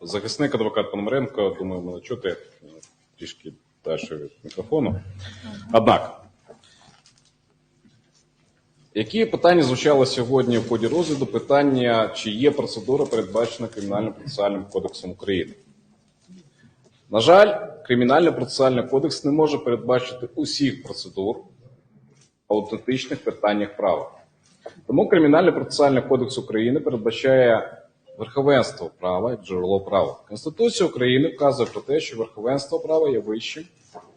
Захисник адвокат Пономаренко, думаю, мене чути трішки далі від мікрофону. Однак, які питання звучали сьогодні в ході розгляду? Питання, чи є процедура, передбачена Кримінальним процесуальним кодексом України? На жаль, Кримінальний процесуальний кодекс не може передбачити усіх процедур в аутентичних питаннях права. Тому Кримінальний процесуальний кодекс України передбачає верховенство права як джерело права. Конституція України вказує про те, що верховенство права є вищим,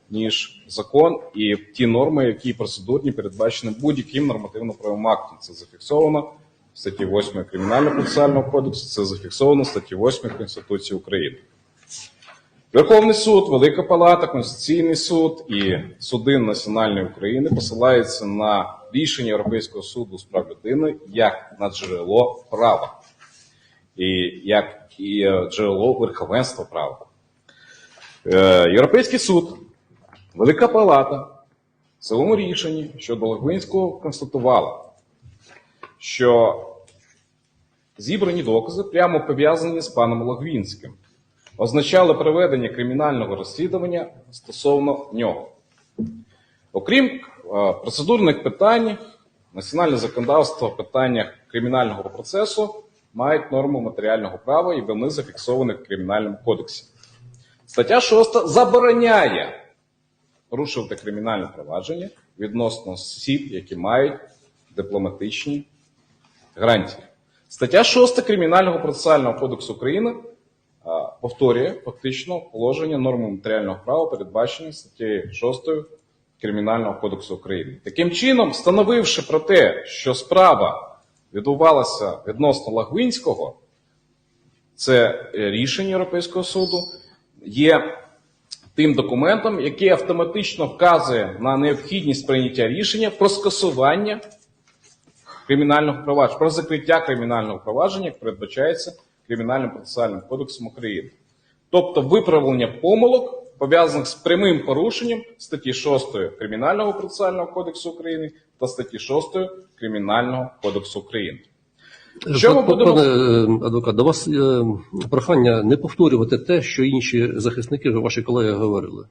ніж закон і ті норми, які процедурні передбачені будь-яким нормативно-правовим актом. Це зафіксовано в статті 8 Кримінального процесуального кодексу, це зафіксовано в статті 8 Конституції України. Верховний суд, Велика Палата, Конституційний суд і суди Національної України посилаються на рішення Європейського суду з прав людини як на джерело права і як і е, джерело верховенства права. Е, Європейський суд, Велика Палата в своєму рішенні щодо Логвинського констатувала, що зібрані докази прямо пов'язані з паном Логвінським означали проведення кримінального розслідування стосовно нього. Окрім е, процедурних питань, національне законодавство в питаннях кримінального процесу мають норму матеріального права і вони зафіксовані в Кримінальному кодексі. Стаття 6 забороняє порушувати кримінальне провадження відносно осіб, які мають дипломатичні гарантії. Стаття 6 Кримінального процесуального кодексу України повторює фактично положення норми матеріального права, передбачені статтею 6 Кримінального кодексу України. Таким чином, встановивши про те, що справа відбувалася відносно Лагвинського, це е, рішення Європейського суду, є тим документом, який автоматично вказує на необхідність прийняття рішення про скасування кримінального провадження, про закриття кримінального провадження, як передбачається Кримінальним процесуальним кодексом України. Тобто виправлення помилок, пов'язаних з прямим порушенням статті 6 Кримінального процесуального кодексу України та статті 6 Кримінального кодексу України. Що ми будемо- пане, е, адвокат, до вас е, прохання не повторювати те, що інші захисники, ваші колеги говорили.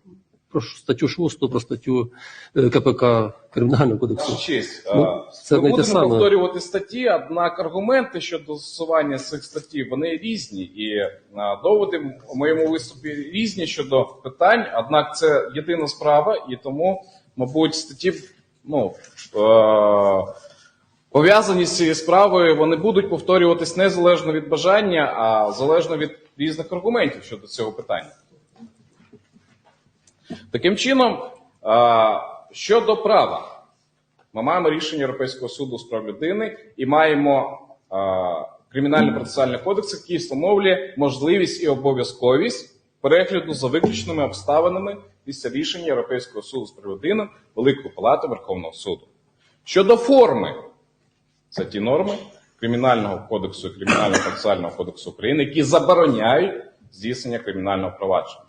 Про статтю 6, про статтю е, КПК Кримінального кодексу. Честь, Ну, це ми не те будемо саме. повторювати статті, однак аргументи щодо застосування цих статті вони різні, і а, доводи в моєму виступі різні щодо питань. Однак це єдина справа, і тому, мабуть, статті ну, е- пов'язані з цією справою, вони будуть повторюватись незалежно від бажання, а залежно від різних аргументів щодо цього питання. Таким чином, щодо права, ми маємо рішення Європейського суду з прав людини і маємо кримінальний процесуальний кодекс, який встановлює можливість і обов'язковість перегляду за виключними обставинами після рішення Європейського суду з прав людини Великої Палати Верховного суду. Щодо форми, це ті норми Кримінального кодексу і Кримінального процесуального кодексу України, які забороняють здійснення кримінального провадження.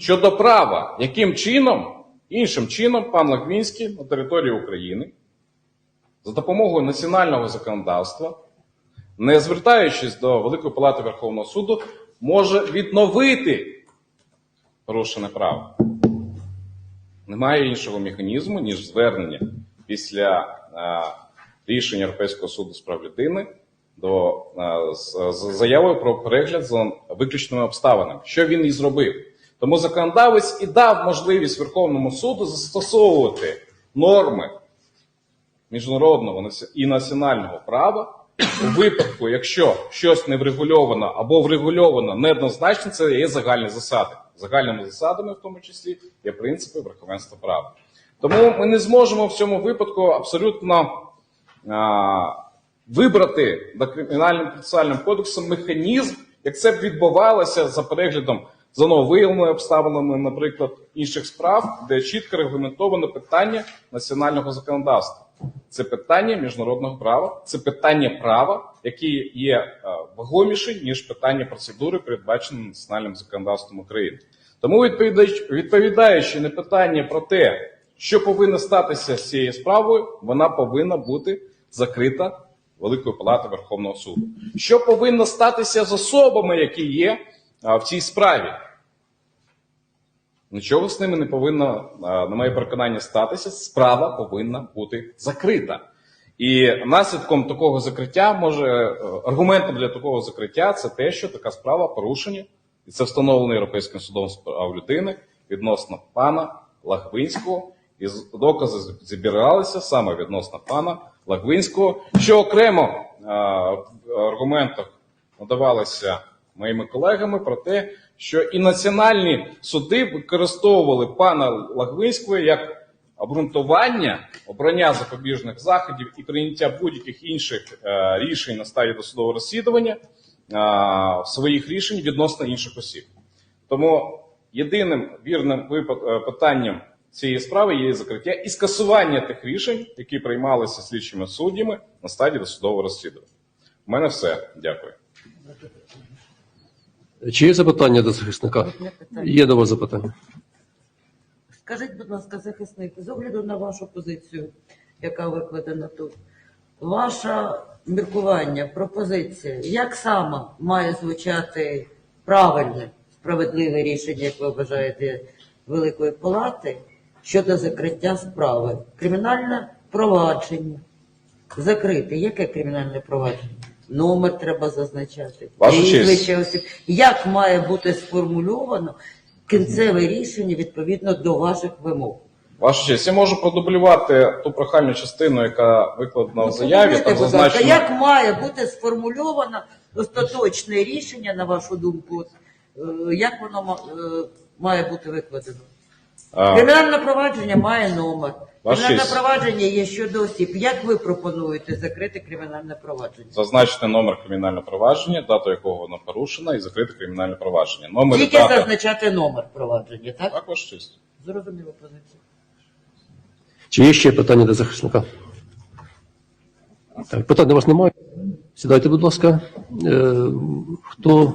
Щодо права, яким чином, іншим чином, пан Лагвінський на території України за допомогою національного законодавства, не звертаючись до Великої Палати Верховного суду, може відновити порушене право. Немає іншого механізму, ніж звернення після е, рішення Європейського суду з прав людини до е, з заявою про перегляд за виключними обставинами. Що він і зробив? Тому законодавець і дав можливість Верховному суду застосовувати норми міжнародного і національного права у випадку, якщо щось не врегульовано або врегульовано неоднозначно, це є загальні засади. Загальними засадами, в тому числі, є принципи верховенства права. Тому ми не зможемо в цьому випадку абсолютно а, вибрати до кримінальним процесуальним кодексом механізм, як це б відбувалося за переглядом за нововиявленими обставинами, наприклад, інших справ, де чітко регламентовано питання національного законодавства. Це питання міжнародного права, це питання права, які є е, вагоміші, ніж питання процедури, передбачені національним законодавством України. Тому відповідаючи на питання про те, що повинно статися з цією справою, вона повинна бути закрита Великої Палати Верховного суду. Що повинно статися з особами, які є в цій справі? Нічого з ними не повинно, на моє переконання, статися. Справа повинна бути закрита. І наслідком такого закриття може е, аргументом для такого закриття це те, що така справа порушення, і це встановлено Європейським судом з прав людини відносно пана Лагвинського. І докази з- зібралися саме відносно пана Лагвинського, що окремо в аргументах надавалися моїми колегами про те, що і національні суди використовували пана Лагвинського як обґрунтування обрання запобіжних заходів і прийняття будь-яких інших е, рішень на стадії досудового розслідування е, своїх рішень відносно інших осіб. Тому єдиним вірним е, питанням цієї справи є закриття і скасування тих рішень, які приймалися слідчими суддями на стадії досудового розслідування. У мене все. Дякую. Чи є запитання до захисника? Одне питання. Є до вас запитання. Скажіть, будь ласка, захисник, з огляду на вашу позицію, яка викладена тут, ваше міркування, пропозиція, як саме має звучати правильне, справедливе рішення, як ви вважаєте, Великої Палати щодо закриття справи? Кримінальне провадження. Закрити. Яке кримінальне провадження? Номер треба зазначати. Ваша честь. осіб. Як має бути сформульовано кінцеве рішення відповідно до ваших вимог? Ваша честь, я можу продублювати ту прохальну частину, яка викладена в Ну, заяві. Там будь ласка, зазначено. як має бути сформульовано остаточне рішення, на вашу думку, Е, як воно ма- е, має бути викладено? А, Кримінальне провадження має номер. Ваш Кримінальне честь. провадження є щодо осіб. Як ви пропонуєте закрити кримінальне провадження? зазначити номер кримінального провадження, дату якого воно порушено, і закрити кримінальне провадження. Номер і Тільки дата. зазначати номер провадження, так? Так, честь. Зрозуміло позицію. Чи є ще питання до захисника? Так, питань у вас немає. Сідайте, будь ласка. Е, хто